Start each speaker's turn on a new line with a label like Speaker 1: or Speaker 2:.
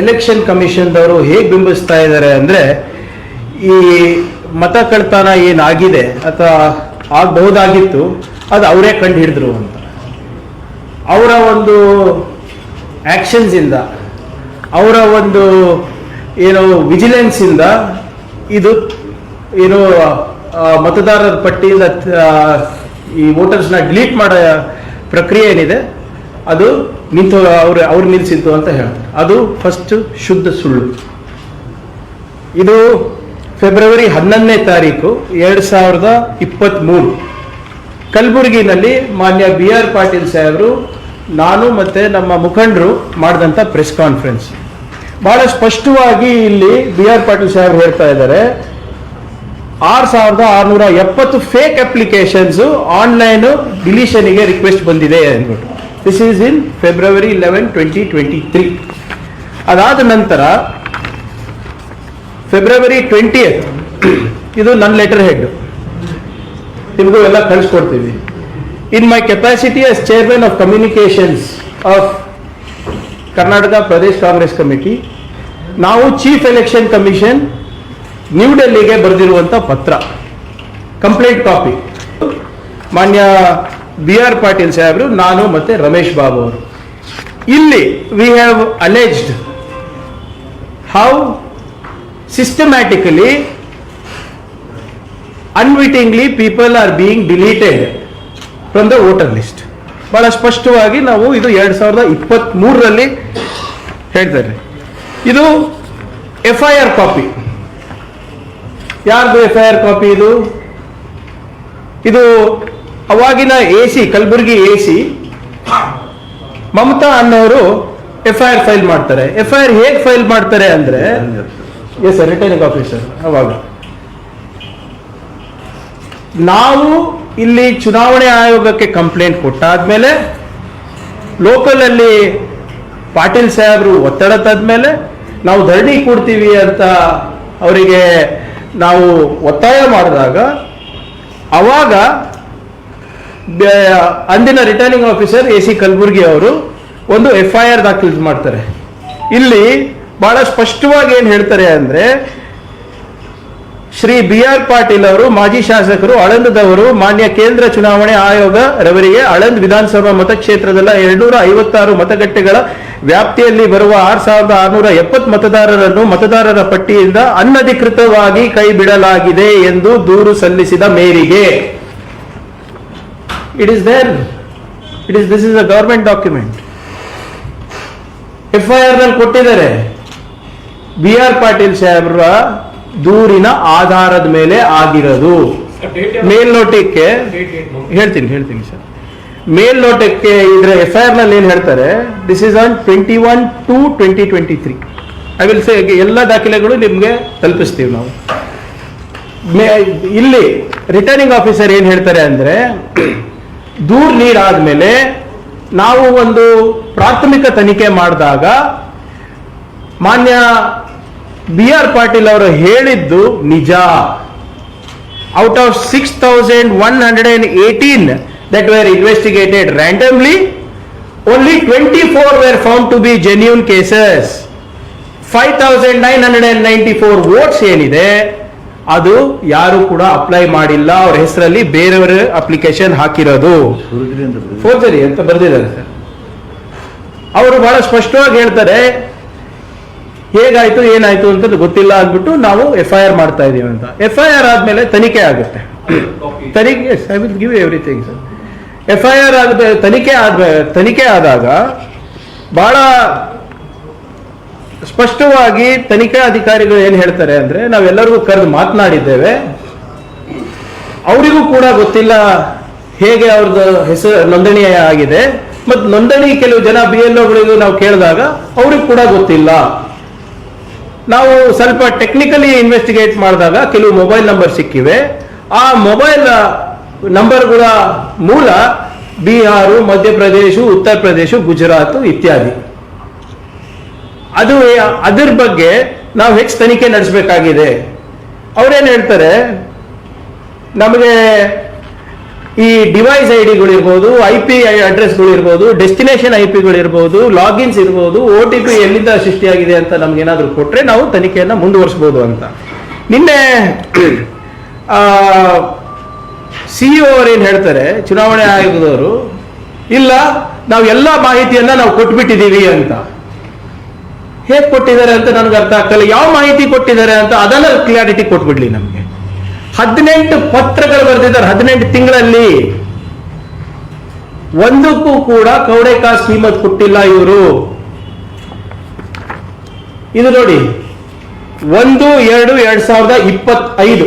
Speaker 1: Election ಕಮಿಷನ್ದವರು ಹೇಗೆ ಬಿಂಬಿಸ್ತಾ ಇದ್ದಾರೆ ಅಂದರೆ ಈ ಮತ ಕಳ್ತಾನ ಏನಾಗಿದೆ ಅಥವಾ ಆಗಬಹುದಾಗಿತ್ತು, ಅದು ಅವರೇ ಕಂಡು ಹಿಡಿದ್ರು ಅಂತ. ಅವರ ಒಂದು ಆಕ್ಷನ್ಸ್ ಇಂದ ಅವರ ಒಂದು ಏನು ವಿಜಿಲೆನ್ಸ್ ಇಂದ ಏನು ಮತದಾರರ ಪಟ್ಟಿಯಿಂದ ಈ ವೋಟರ್ಸ್ನ ಡಿಲೀಟ್ ಮಾಡೋ ಪ್ರಕ್ರಿಯೆ ಏನಿದೆ ಅದು ನಿಂತು ಅವ್ರು ಅವ್ರು ನಿಲ್ಲಿಸಿತ್ತು ಅಂತ ಹೇಳ್ತಾರೆ. ಅದು ಫಸ್ಟ್ ಶುದ್ಧ ಸುಳ್ಳು. ಇದು ಫೆಬ್ರವರಿ ಹನ್ನೊಂದನೇ ತಾರೀಕು ಎರಡು ಸಾವಿರದ ಇಪ್ಪತ್ತ್ಮೂರು. ಕಲಬುರಗಿನಲ್ಲಿ ಮಾನ್ಯ ಬಿ ಆರ್ ಪಾಟೀಲ್ ಸಾಹೇಬರು, ನಾನು ಮತ್ತೆ ನಮ್ಮ ಮುಖಂಡರು ಮಾಡಿದಂಥ ಪ್ರೆಸ್ ಕಾನ್ಫರೆನ್ಸ್ ಬಹಳ ಸ್ಪಷ್ಟವಾಗಿ ಇಲ್ಲಿ ಬಿ ಆರ್ ಪಾಟೀಲ್ ಸಾಹೇಬರು ಹೇಳ್ತಾ ಇದ್ದಾರೆ. ಆರು ಸಾವಿರದ ಆರುನೂರ ಎಪ್ಪತ್ತು ಫೇಕ್ ಅಪ್ಲಿಕೇಶನ್ಸು ಆನ್ಲೈನು ಡಿಲೀಷನಿಗೆ ರಿಕ್ವೆಸ್ಟ್ ಬಂದಿದೆ ಅಂದ್ಬಿಟ್ಟು. This is in February eleven twenty twenty three ಅದಾದ ನಂತರ ಫೆಬ್ರವರಿ ಟ್ವೆಂಟಿ ಇದು ನನ್ನ ಲೆಟರ್ ಹೆಡ್ ನಿಮಗೂ ಎಲ್ಲ ಕಳಿಸ್ಕೊಡ್ತೀವಿ in my capacity as chairman of communications of Karnataka Pradesh Congress committee ನಾವು ಚೀಫ್ ಎಲೆಕ್ಷನ್ ಕಮಿಷನ್ ನ್ಯೂ ಡೆಲ್ಲಿಗೆ ಬರೆದಿರುವಂಥ ಪತ್ರ. ಕಂಪ್ಲೇಂಟ್ ಕಾಪಿ ಮಾನ್ಯ ಬಿ ಆರ್ ಪಾಟೀಲ್ ಸಾಹೇಬರು, ನಾನು ಮತ್ತೆ ರಮೇಶ್ ಬಾಬು ಅವರು. ಇಲ್ಲಿ we have alleged how systematically unwittingly people are being deleted from the voter list ಬಹಳ ಸ್ಪಷ್ಟವಾಗಿ ನಾವು ಇದು ಎರಡ್ ಸಾವಿರದ ಇಪ್ಪತ್ತ್ ಮೂರರಲ್ಲಿ ಹೇಳ್ತಾರೆ ಇದು ಎಫ್ ಐ ಆರ್ ಕಾಪಿ ಯಾರ್ದು ಎಫ್ ಐ ಆರ್ ಕಾಪಿ ಇದು? ಇದು ಅವಾಗಿನ A C, Kalaburagi A C, Mamata ಅನ್ನೋರು ಎಫ್ ಐ ಆರ್ ಫೈಲ್ ಮಾಡ್ತಾರೆ. ಎಫ್ ಐ ಆರ್ ಹೇಗೆ ಫೈಲ್ ಮಾಡ್ತಾರೆ ಅಂದ್ರೆ ಎಸ್ ಸರ್ ರಿಟರ್ನಿಂಗ್ ಆಫೀಸರ್ ಅವಾಗ. ನಾವು ಇಲ್ಲಿ ಚುನಾವಣೆ ಆಯೋಗಕ್ಕೆ ಕಂಪ್ಲೇಂಟ್ ಕೊಟ್ಟಾದ್ಮೇಲೆ ಲೋಕಲ್ ಅಲ್ಲಿ ಪಾಟೀಲ್ ಸಾಹೇಬರು ಒತ್ತಡ ತಂದ್ಮೇಲೆ, ನಾವು ಧರಣಿ ಕೊಡ್ತೀವಿ ಅಂತ ಅವರಿಗೆ ನಾವು ಒತ್ತಾಯ ಮಾಡಿದಾಗ, ಅವಾಗ ಅಂದಿನ returning officer A C Kalaburgi ಅವರು ಒಂದು ಎಫ್ ಐ ಆರ್ ದಾಖಲು ಮಾಡ್ತಾರೆ. ಇಲ್ಲಿ ಬಹಳ ಸ್ಪಷ್ಟವಾಗಿ ಏನು ಹೇಳ್ತಾರೆ ಅಂದ್ರೆ, ಶ್ರೀ ಬಿ ಆರ್ ಪಾಟೀಲ್ ಅವರು, ಮಾಜಿ ಶಾಸಕರು ಆಳಂದದವರು ಮಾನ್ಯ ಕೇಂದ್ರ ಚುನಾವಣೆ ಆಯೋಗ ರವರಿಗೆ ಆಳಂದ್ ವಿಧಾನಸಭಾ ಮತಕ್ಷೇತ್ರದಲ್ಲ ಎರಡ್ನೂರ ಐವತ್ತಾರು ಮತಗಟ್ಟೆಗಳ ವ್ಯಾಪ್ತಿಯಲ್ಲಿ ಬರುವ ಆರ್ ಸಾವಿರದ ಆರುನೂರ ಎಪ್ಪತ್ತು ಮತದಾರರನ್ನು ಮತದಾರರ ಪಟ್ಟಿಯಿಂದ ಅನಧಿಕೃತವಾಗಿ ಕೈ ಬಿಡಲಾಗಿದೆ ಎಂದು ದೂರು ಸಲ್ಲಿಸಿದ ಮೇರೆಗೆ. It is there. It is this is a government document F I ಆರ್ನಲ್ಲಿ ಕೊಟ್ಟಿದ್ದಾರೆ. ಬಿ ಆರ್ ಪಾಟೀಲ್ ಸಾಹೇಬ್ರ ದೂರಿನ ಆಧಾರದ ಮೇಲೆ ಆಗಿರೋದು. ಮೇಲ್ನೋಟಕ್ಕೆ ಹೇಳ್ತೀನಿ ಹೇಳ್ತೀನಿ ಸರ್. ಮೇಲ್ನೋಟಕ್ಕೆ ಇದ್ರ ಎಫ್ ಐ ಆರ್ನಲ್ಲಿ ನಲ್ಲಿ ಏನ್ ಹೇಳ್ತಾರೆ? This is on twenty one two twenty twenty three I will say ಎಲ್ಲ ದಾಖಲೆಗಳು ನಿಮ್ಗೆ ತಲುಪಿಸ್ತೀವಿ ನಾವು. ಇಲ್ಲಿ ರಿಟರ್ನಿಂಗ್ ಆಫೀಸರ್ ಏನ್ ಹೇಳ್ತಾರೆ ಅಂದ್ರೆ ದೂರ್ ಮೇಲೆ ನಾವು ಒಂದು ಪ್ರಾಥಮಿಕ ತನಿಖೆ ಮಾಡಿದಾಗ ಮಾನ್ಯ ಬಿ ಆರ್ ಪಾಟೀಲ್ ಅವರು ಹೇಳಿದ್ದು ನಿಜ. Out of six thousand one hundred and eighteen that were investigated randomly only twenty four were found to be genuine cases five thousand nine hundred and ninety four votes ಏನಿದೆ ಅದು ಯಾರು ಕೂಡ apply ಮಾಡಿಲ್ಲ. ಅವ್ರ ಹೆಸರಲ್ಲಿ ಬೇರೆಯವರ ಅಪ್ಲಿಕೇಶನ್ ಹಾಕಿರೋದು. Forgery ಅಂತ ಬರೆದಿದ್ದಾರೆ ಅವರು ಬಹಳ ಸ್ಪಷ್ಟವಾಗಿ ಹೇಳ್ತಾರೆ, ಹೇಗಾಯ್ತು, ಏನಾಯ್ತು ಅಂತ ಗೊತ್ತಿಲ್ಲ ಅಂದ್ಬಿಟ್ಟು ನಾವು ಎಫ್ ಐ ಆರ್ ಮಾಡ್ತಾ ಇದೀವಿ ಅಂತ. ಎಫ್ ಐ ಆರ್ ಆದ್ಮೇಲೆ ತನಿಖೆ ಆಗುತ್ತೆ. ತನಿಖೆ I will give everything sir F I R ಆದ ತನಿಖೆ ಆದ ತನಿಖೆ ಆದಾಗ ಬಹಳ ಸ್ಪಷ್ಟವಾಗಿ ತನಿಖಾ ಅಧಿಕಾರಿಗಳು ಏನು ಹೇಳ್ತಾರೆ ಅಂದ್ರೆ, ನಾವೆಲ್ಲರಿಗೂ ಕರೆದು ಮಾತನಾಡಿದ್ದೇವೆ. ಅವರಿಗೂ ಕೂಡ ಗೊತ್ತಿಲ್ಲ ಹೇಗೆ ಅವ್ರದ್ದು ಹೆಸರು ನೋಂದಣಿ ಆಗಿದೆ. ಮತ್ತು ನೋಂದಣಿ ಕೆಲವು ಜನ ಬಿ ಎಲ್ ಒಗಳಿಗೂ ನಾವು ಕೇಳಿದಾಗ ಅವ್ರಿಗೆ ಕೂಡ ಗೊತ್ತಿಲ್ಲ. ನಾವು ಸ್ವಲ್ಪ ಟೆಕ್ನಿಕಲಿ ಇನ್ವೆಸ್ಟಿಗೇಟ್ ಮಾಡಿದಾಗ ಕೆಲವು ಮೊಬೈಲ್ ನಂಬರ್ ಸಿಕ್ಕಿವೆ. ಆ ಮೊಬೈಲ್ ನಂಬರ್ಗಳ ಮೂಲ ಬಿಹಾರು, ಮಧ್ಯಪ್ರದೇಶ ಉತ್ತರ ಪ್ರದೇಶ ಗುಜರಾತ್ ಇತ್ಯಾದಿ. ಅದು ಅದ್ರ ಬಗ್ಗೆ ನಾವು ಹೆಚ್ಚು ತನಿಖೆ ನಡೆಸಬೇಕಾಗಿದೆ. ಅವ್ರೇನು ಹೇಳ್ತಾರೆ? ನಮಗೆ ಈ ಡಿವೈಸ್ ಐ ಡಿಗಳಿರ್ಬೋದು ಐ ಪಿ ಅಡ್ರೆಸ್ಗಳು ಇರ್ಬೋದು ಡೆಸ್ಟಿನೇಷನ್ ಐ ಪಿಗಳಿರ್ಬೋದು ಲಾಗಿನ್ಸ್ ಇರ್ಬೋದು ಒ ಟಿ ಪಿ ಎಲ್ಲಿಂದ ಸೃಷ್ಟಿಯಾಗಿದೆ ಅಂತ ನಮ್ಗೇನಾದ್ರೂ ಕೊಟ್ರೆ ನಾವು ತನಿಖೆಯನ್ನು ಮುಂದುವರಿಸ್ಬೋದು ಅಂತ. ನಿನ್ನೆ ಸಿ ಇ ಅವರು ಏನು ಹೇಳ್ತಾರೆ? ಚುನಾವಣೆ ಆಯೋಗದವರು, ಇಲ್ಲ, ನಾವು ಎಲ್ಲ ಮಾಹಿತಿಯನ್ನ ನಾವು ಕೊಟ್ಬಿಟ್ಟಿದ್ದೀವಿ ಅಂತ. ಹೇಗ್ ಕೊಟ್ಟಿದ್ದಾರೆ ಅಂತ ನನಗೆ ಅರ್ಥ ಆಗ್ತಲ್ಲ. ಯಾವ ಮಾಹಿತಿ ಕೊಟ್ಟಿದ್ದಾರೆ ಅಂತ ಅದನ್ನ ಕ್ಲಾರಿಟಿ ಕೊಟ್ಬಿಡ್ಲಿ ನಮಗೆ. ಹದಿನೆಂಟು ಪತ್ರಗಳು ಬರೆದಿದ್ದಾರೆ ಹದಿನೆಂಟು ತಿಂಗಳಲ್ಲಿ. ಒಂದಕ್ಕೂ ಕೂಡ ಕೌಡೆಕಾ ಶ್ರೀಮತ್ ಕೊಟ್ಟಿಲ್ಲ ಇವರು. ಇದು ನೋಡಿ, ಒಂದು, ಎರಡು, ಎರಡ್ ಸಾವಿರದ ಇಪ್ಪತ್ತೈದು.